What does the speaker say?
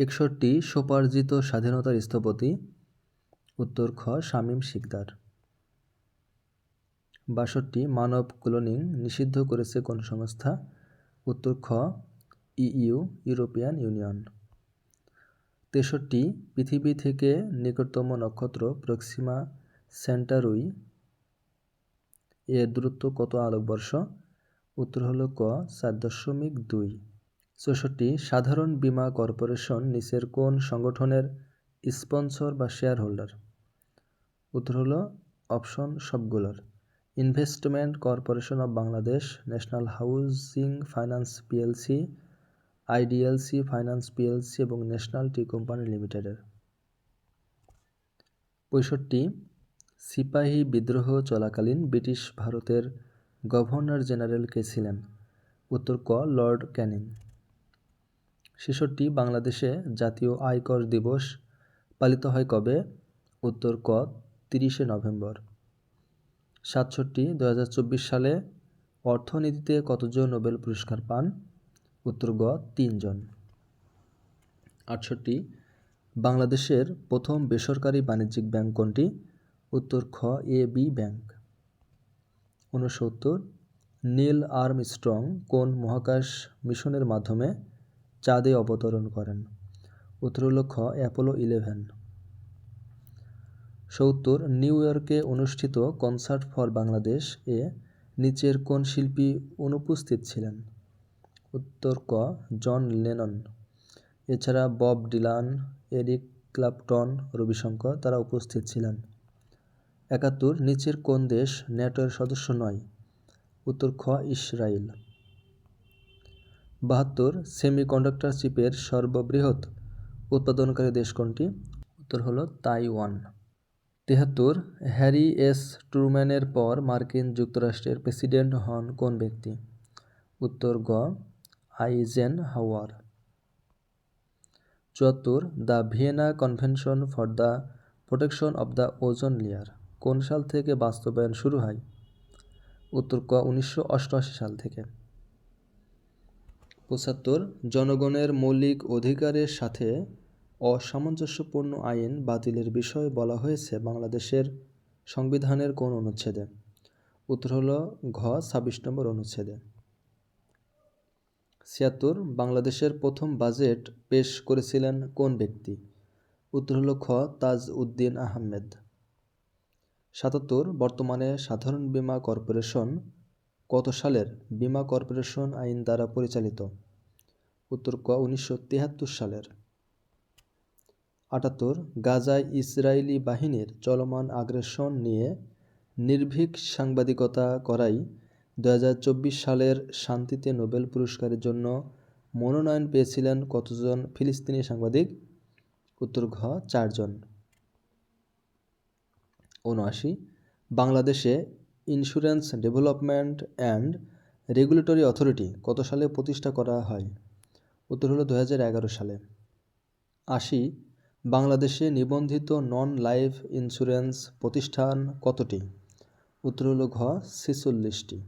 একষট্টি স্বোপার্জিত স্বাধীনতার স্থপতি, উত্তর খ, শামীম শিকদার। বাষট্টি মানব ক্লোনিং নিষিদ্ধ করেছে কোন সংস্থা? উত্তর খ ইইউ ইউরোপিয়ান ইউনিয়ন। তেষট্টি পৃথিবী থেকে নিকটতম নক্ষত্র প্রক্সিমা সেন্টারুই। এর দূরত্ব কত আলোকবর্ষ? উত্তর হলো ক চার দশমিক দুই। চৌষট্টি, সাধারণ বীমা কর্পোরেশন নিচের কোন সংগঠনের স্পন্সর বা শেয়ার হোল্ডার উত্তর হলো অপশন সবগুলোর। Investment corporation of Bangladesh, national housing finance PLC, IDLC finance PLC এবং ন্যাশনাল টি কোম্পানি লিমিটেডের। পঁয়ষট্টি, সিপাহী বিদ্রোহ চলাকালীন ব্রিটিশ ভারতের গভর্নর জেনারেল কে ছিলেন? উত্তর ক, লর্ড ক্যানিং। ছেষট্টি বাংলাদেশে জাতীয় আয়কর দিবস পালিত হয় কবে? উত্তর ক, তিরিশে নভেম্বর। সাতষট্টি দু সালে অর্থনীতিতে কতজন নোবেল পুরস্কার পান? উত্তর গ, তিনজন। আটষট্টি, বাংলাদেশের প্রথম বেসরকারি বাণিজ্যিক ব্যাংক কোনটি? উত্তর খ, এ বি ব্যাংক। ঊনসত্তর, নীল আর্মস্ট্রং কোন মহাকাশ মিশনের মাধ্যমে চাঁদে অবতরণ করেন। উত্তর হল খ, অ্যাপোলো ইলেভেন। সত্তর, নিউ ইয়র্কে অনুষ্ঠিত কনসার্ট ফর বাংলাদেশ এ নিচের কোন শিল্পী অনুপস্থিত ছিলেন? উত্তর ক, জন লেনন। এছাড়া Bob Dylan, Eric Clapton, Ravishankar তারা উপস্থিত ছিলেন। একাত্তর, নিচের কোন দেশ ন্যাটোর সদস্য নয়? উত্তর খ ইসরায়েল বাহাত্তর সেমিকন্ডাক্টর চিপের সর্ববৃহৎ উৎপাদনকারী দেশ কোনটি? উত্তর হলো তাইওয়ান। তেহাত্তর হ্যারি এস ট্রুম্যানের পর মার্কিন যুক্তরাষ্ট্রের প্রেসিডেন্ট হন কোন ব্যক্তি? উত্তর গ আইজেন হাওয়ার চুয়াত্তর the Vienna convention for the protection of the ozone layer. কোন সাল থেকে বাস্তবায়ন শুরু হয়? উত্তর ক, উনিশশো অষ্টআশি সাল থেকে। পঁচাত্তর জনগণের মৌলিক অধিকারের সাথে অসামঞ্জস্যপূর্ণ আইন বাতিলের বিষয়ে বলা হয়েছে বাংলাদেশের সংবিধানের কোন অনুচ্ছেদে। উত্তর হল ঘ, ছাব্বিশ নম্বর অনুচ্ছেদে। ছিয়াত্তর, বাংলাদেশের প্রথম বাজেট পেশ করেছিলেন কোন ব্যক্তি? উত্তর হল খ তাজ উদ্দিন আহমেদ। সাতাত্তর, বর্তমানে সাধারণ বীমা কর্পোরেশন কত সালের বীমা কর্পোরেশন আইন দ্বারা পরিচালিত? উত্তর ক, উনিশশো সালের। আটাত্তর গাজায় ইসরায়েলি বাহিনীর চলমান আগ্রাসন নিয়ে নির্ভীক সাংবাদিকতা করাই দু হাজার চব্বিশ সালের শান্তিতে নোবেল পুরস্কারের জন্য মনোনয়ন পেয়েছিলেন কতজন ফিলিস্তিনি সাংবাদিক? উত্তর ঘ, চারজন। উনআশি, বাংলাদেশে insurance development and regulatory authority কত সালে প্রতিষ্ঠা করা হয়? উত্তর হলো দুহাজার এগারো সালে। আশি, বাংলাদেশে নিবন্ধিত নন লাইফ ইন্স্যুরেন্স প্রতিষ্ঠান কতটি? উত্তর হলো ঘ, ছেচল্লিশটি।